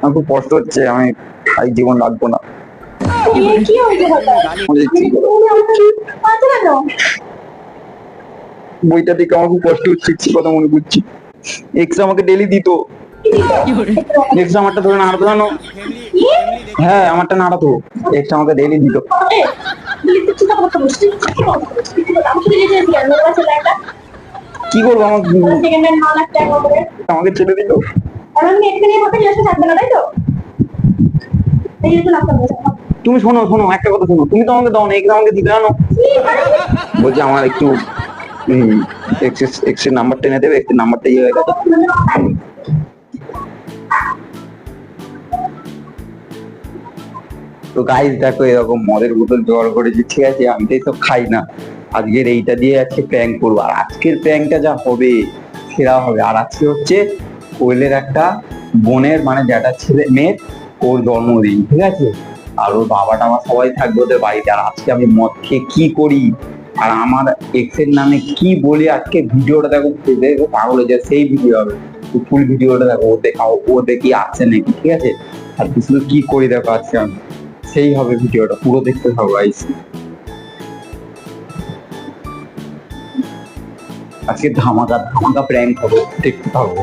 আমার খুব কষ্ট হচ্ছে আমি আর এই জীবন রাখব না। আমাকে বইটা দেখে আমার খুব কষ্ট হচ্ছে কথা মনে করছি এক্স আমাকে ডেলি দিত। এক্স আমারটা ধরে নাড়াতো জানো হ্যাঁ আমারটা নাড়াতো এক্স আমাকে ডেলি দিত। কি? আমাকে করব করে। আমাকে ছেড়ে দিল? আর আমি এখানে নিয়ে ভাবতে থাকবে না তাই তো? তুমি শোনো শোনো একটা কথা শোনো। তুমি তো আমাকে দাও না আমাকে জানো বলছি আমার একটু নাম্বারটা এনে দেবে নাম্বারটা ইয়ে হয়ে গেছে তো গাইস দেখো এরকম মদের বোতল জোগাড় করেছি ঠিক আছে আমি তো এসব খাই না। আজকের এইটা দিয়ে আজকে প্র্যাঙ্ক করব। আর আজকের প্র্যাঙ্কটা যা হবে সেরা হবে। আর আজকে হচ্ছে কোয়েলের একটা বোনের মানে জ্যাঠার ছেলে, মেয়ের ওর জন্মদিন ঠিক আছে? আর ওর বাবা টাবা সবাই থাকবে ওদের বাড়িতে। আর আজকে আমি মদ খেয়ে কি করি? আর আমার এক্সের নামে কি বলি? আজকে ভিডিওটা দেখো দেখো পাগল হয়ে সেই ভিডিও হবে। ফুল ভিডিওটা দেখো, ও দেখাও ও দেখি আছে নাকি, ঠিক আছে? আর কিছু কি করি দেখো আজকে আমি? সেই হবে ভিডিওটা, পুরো দেখতে থাকো গাইস আজকে ধামাকা ধামাকা প্র্যাঙ্ক হবে, দেখতে থাকো।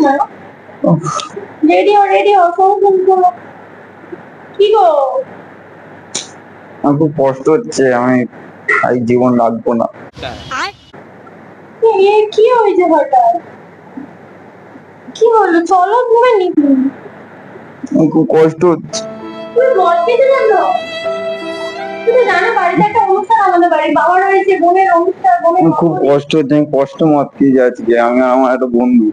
না উফ, রেডি হও রেডি হও ফোন ফোন করো কি গো? আমার খুব কষ্ট হচ্ছে আমি এই জীবন রাখব না। কি হয়েছে হঠাৎ? কি হলো? চলো ঘুরে আমার খুব কষ্ট হচ্ছে। তুমি জানো? তুমি জানো বাড়িতে একটা অনুষ্ঠান আমাদের বাড়ির বাবার রয়েছে বোনের অনুষ্ঠান খুব কষ্ট হচ্ছে আমি কষ্ট মত খেয়ে যাচ্ছি আমি আমার একটা বন্ধু।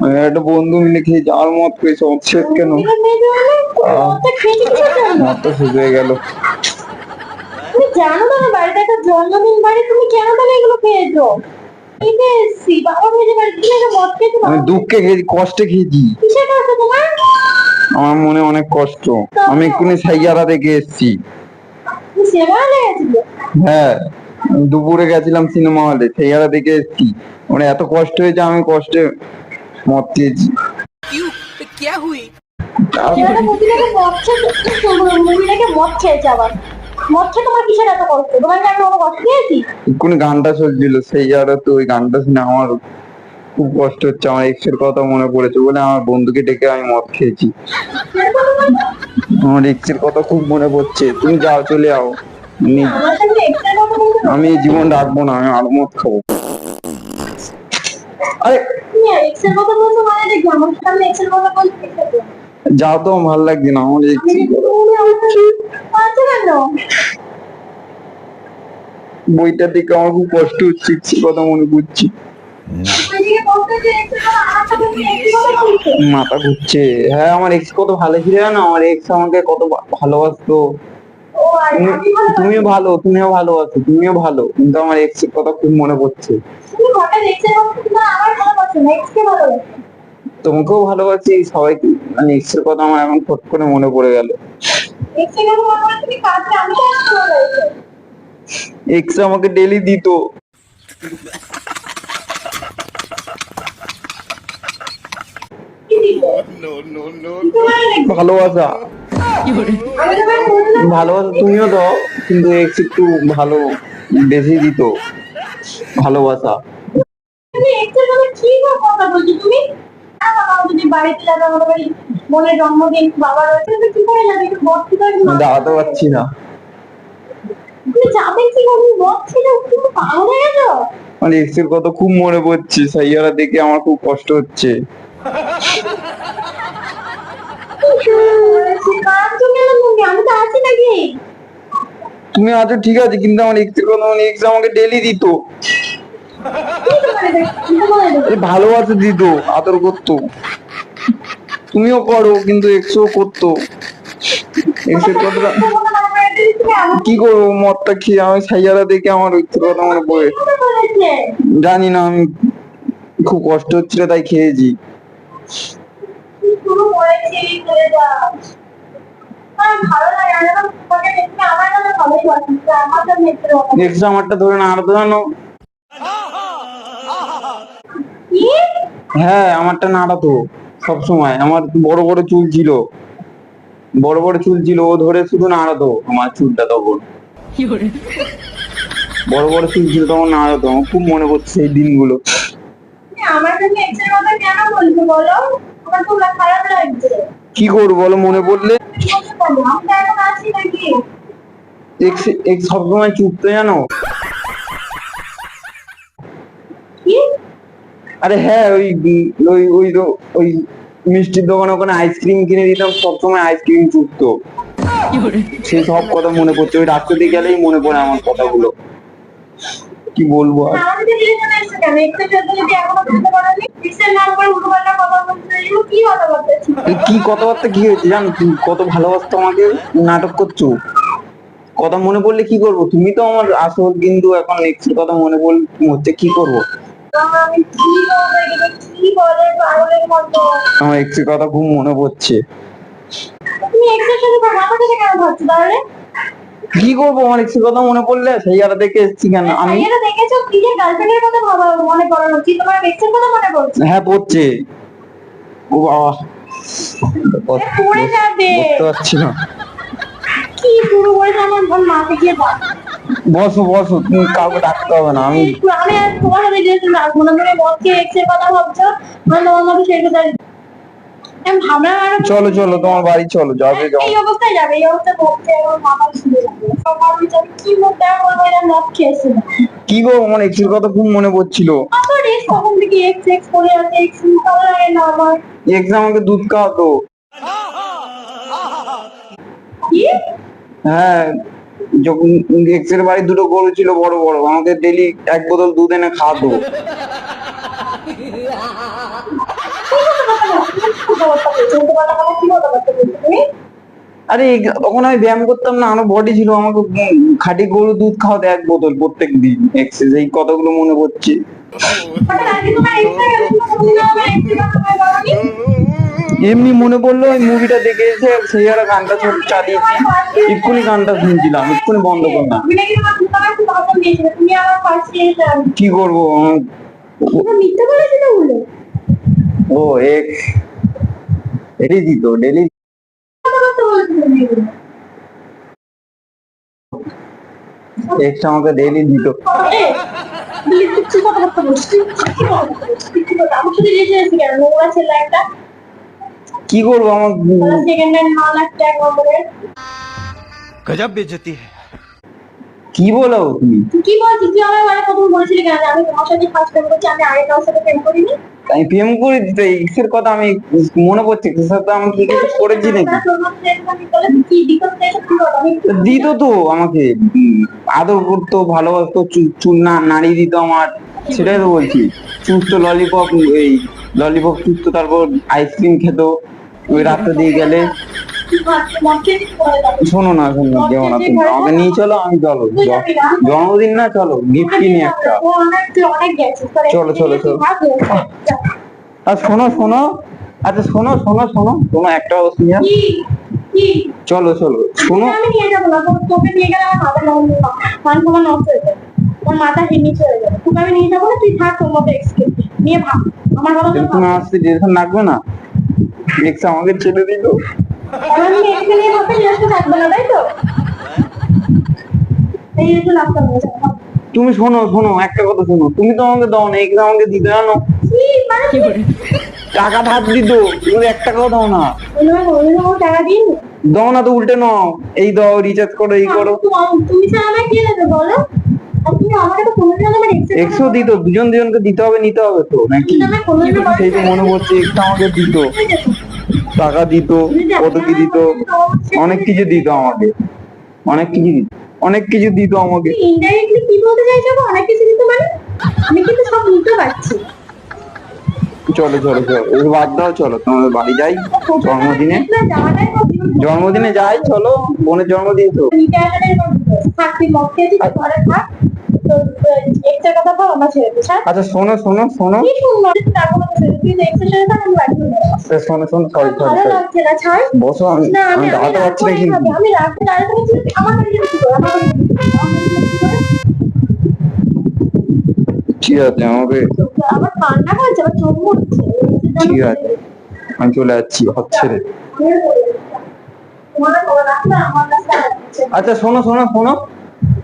আমি একটা বন্ধু মিলে খেয়ে মত পেয়েছে অচ্ছেদ কেন? গেল। তুমি জানো না আমার বাড়িতে একটা জন্মদিন বাড়ি তুমি কেন তাহলে এগুলো খেয়েছো? আমি দুঃখে খেয়েছি কষ্টে খেয়েছি। আমার মনে অনেক কষ্ট। আমি এক্ষুনি সাইয়ারা দেখে এসেছি তুমি সিনেমা হলে গেছিলে হ্যাঁ দুপুরে গেছিলাম সিনেমা হলে সেই চেহারা দেখে এসেছি। মানে এত কষ্ট হয়েছে আমি কষ্টে মত খেয়েছি কোন গানটা চলছিল সেই আর তো ওই গানটা শুনে আমার খুব কষ্ট হচ্ছে আমার এক্সের কথা মনে পড়েছে বলে আমার বন্ধুকে ডেকে আমি মদ খেয়েছি। আমার এর কথা খুব মনে পড়ছে। তুমি যাও, চলে যাও আমি জীবন রাখব না, আমি আরও মদ খাব। যাও তো, ভালো লাগছে না আমার বইটা দেখে আমার খুব কষ্ট হচ্ছে কথা মনে করছি মাথা ঘুরছে। হ্যাঁ আমার এক্স কত ভালো ছিল না আমার এক্স আমাকে কত ভালোবাসতো। ও আর তুমি ভালো তুমিও ভালো তুমিও ভালোবাসো তুমিও ভালো। কিন্তু আমার এক্সের কথা খুব মনে পড়ছে। তোমাকেও ভালোবাসি সবাইকে মানে এক্সের কথা আমার এখন ফট করে মনে পড়ে গেল। এক্স আমাকে ডেলি দিত কি দিবে তোমার নাকি? ভালোবাসা। তুমিও দাও কিন্তু একটু ভালো বেশি দিত। ভালোবাসা। এক্সের দাঁড়াতে পারছি না। মানে এক্সের কথা খুব মনে পড়ছে সাইয়ারা দেখে আমার খুব কষ্ট হচ্ছে। তুমি আছো ঠিক আছে, কিন্তু আমার কথা মানে এক্স আমাকে ডেলি দিত। ভালোবাসা দিত, আদর করতো। তুমিও করো, কিন্তু এক্সও করতো। কি করব, মদটা খেয়ে আমি সাইয়ারা দেখে আমার এর কথা মনে পড়ে। জানি না, আমি খুব কষ্ট হচ্ছিল, তাই খেয়েছি। শুরু করেছি, করে দাও। ভালো লাগে না, যখন আমার কাছে ভালোই লাগে, আমার কাছে দেখতে নেক্সট আমারটা ধরে না আর হ্যাঁ আমারটা নাড়াতো সব সময় আমার বড় বড় চুল ছিল। বড় বড় চুল ছিল ও ধরে শুধু নাড়াতো আমার চুলটা তখন। বড় বড় চুল ছিল তখন নাড়াতো আমার খুব মনে পড়ছে সেই দিনগুলো। আমার কাছে এক্সের কথা কেন বলছো বলো? কি করব বলো মনে পড়লে? সবসময় চুপ তো জানো? আরে হ্যাঁ ওই ওই ওই ওই মিষ্টির দোকানে ওখানে আইসক্রিম কিনে দিতাম সবসময় আইসক্রিম চুপতো সে সব কথা মনে পড়ছে ওই রাস্তাতে গেলেই মনে পড়ে আমার কথাগুলো। কি বলব আর? কি কথাবার্তা কি হয়েছে জানো তুমি? কত ভালোবাসতো আমাকে নাটক করছ? কথা মনে পড়লে কি করব? তুমি তো আমার আসল কিন্তু এখন নেক্সট কথা মনে পড়লে হচ্ছে কি করব? আমার এক্সের কথা খুব মনে পড়ছে। তুমি এক্সের সাথে আমার সাথে কেন ভাবছ তাহলে? কি করব? আমার এক্সের কথা মনে পড়লে? সেই আর দেখে এসেছি কেন? আমি ভাইয়ারা দেখেছ? নিজের গার্লফ্রেন্ডের কথা ভাবা মনে উচিত তোমার এক্সের কথা মনে পড়ছে? হ্যাঁ পড়ছে। ও বাবা। পড়ে যাবে। বুঝতে পারছি না। কি আমার মাকে গিয়ে বসো বসো তুমি কাউকে ডাকতে হবে না আমি আমি আর তোমার সাথে রিলেশন রাখব না তুমি বলছি এক্সের কথা ভাবছ। আমি তোমার মতো কথা আমি ভাবনা আর চলো চলো তোমার বাড়ি চলো যাবে এই অবস্থায় যাবে এই অবস্থায় বলছে আমার যাবে। আমি কি মুখ দেখা করব এরা মদ খেয়েছিল কি গো আমার এক্সের কথা খুব মনে পড়ছিল। আমার এক্স কখন থেকে এক্স এক্স করে আছে এক্স ভালো লাগে না আমার। এক্স আমাকে দুধ খাওয়াতো হ্যাঁ যখন এক্সের বাড়ি দুটো গরু ছিল বড় বড় আমাকে ডেলি এক বোতল দুধ এনে খাওয়াতো। আরে তখন আমি ব্যায়াম করতাম না আমার বডি ছিল আমাকে খাঁটি গরু দুধ খাওয়াতে এক বোতল প্রত্যেক দিন এক্সেস এই কথাগুলো মনে পড়ছে। এমনি মনে পড়ল ওই মুভিটা দেখে এসে সেই আর গানটা চালিয়েছি এক্ষুনি গানটা শুনছিলাম এক্ষুনি বন্ধ করলাম। কি করব? ও এক্স ডেলি দিত ডেলি আমাকে ডেলি দিত কি করব গজব বেজতি কি বলো তুমি? কি বলছি তুই আমার মানে প্রথম বলেছিলি কেন আমি তোমার সাথে ফার্স্ট টাইম করছি আমি আরেকটা সাথে প্রেম করিনি? আমি প্রেম করে দিতে ইসের কথা আমি মনে পড়ছে এক্স সাথে আমি কি কিছু করেছি নাকি? দিতে তো আমাকে। আদর করতো, ভালোবাসতো চুল না, নাড়িয়ে দিত আমার। সেটাই তো বলছি। চুস্ত ললিপপ এই ললিপপ চুস্ত তারপর আইসক্রিম খেত। ওই রাস্তা দিয়ে গেলে। শোনো না শোনো যেও না তুমি আমাকে নিয়ে চলো আমি চলো? জন্মদিন না চলো গিফট কিনি একটা। চলো, চলো, চলো। হয়ে। আর শোনো শোনো। আচ্ছা শোনো শোনো শোনো। শোনো একটা অসুবিধা চলো চলো শোনো। আমি নিয়ে যাব না তোকে নিয়ে গেলে আমার মাথা তোমার নষ্ট হয়ে যাবে। মাথা হয়ে যাবে। তোকে আমি নিয়ে যাব না তুই থাক তোর মতো এক্সকে নিয়ে ভাব আমার তুমি আসতে টেনশন রাখবে না। এক্স আমাকে ছেড়ে দিল। এক্সকে নিয়ে ভাবতে রেস্ট থাকবে না তাই তো? এই একটু হবে তুমি শোনো শোনো একটা কথা শোনো। তুমি তো আমাকে দাও না এক্স আমাকে দিতে জানো মানে টাকা ধার দিত তুমি এক টাকাও দাও না। টাকা দিন। দাও না তো উল্টে নাও। এই দাও রিচার্জ করো এই করো। তুমি ছাড়া দেবে বলো? এক্সও দিত দুজন দুজনকে দিতে হবে নিতে হবে তো নাকি? সেই তো মনে পড়ছে এক্স আমাকে দিত। টাকা দিত কত কি দিত অনেক কিছু দিত আমাকে। অনেক কিছু দিত অনেক কিছু দিত আমাকে। ইনডাইরেক্টলি কি বলতে চাইছো? অনেক কিছু দিতে মানে? আমি কিন্তু সব বুঝতে পারছি। চলো চলো চলো বাদ দাও চলো তোমাদের বাড়ি যাই জন্মদিনে। জন্মদিনে যাই চলো বোনের জন্মদিন তো। একটা কথা বল আমার ছেড়ে হ্যাঁ? আচ্ছা শোনো শোনো শোনো। কি শুনব তার কিছু তুই এক্সের সাথে থাক আমি আচ্ছা, শোনো শোনো সরি সরি ভালো লাগছে না ছাড়। বসো আমি আমি দাঁড়াতে পারছি না কিন্তু আমি রাখতে দাঁড়াতে পারছি আমার যাবি কি করে? আমার? ঠিক আছে আমাকে? আমার হয়েছে আমার চোখ ঠিক আছে? আমি চলে যাচ্ছি হচ্ছে রে কাছে আচ্ছা শোনো শোনো শোনো।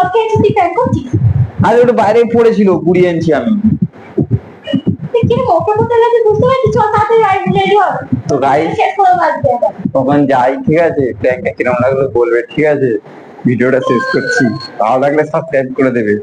পক্ষে প্যাক করছিস আরে ওটা বাইরে পড়েছিল আমি। তখন যাই আছে কিরম লাগল বলবে ঠিক আছে ভিডিওটা শেষ করছি। ভালো লাগলে সাবস্ক্রাইব করে দেবে।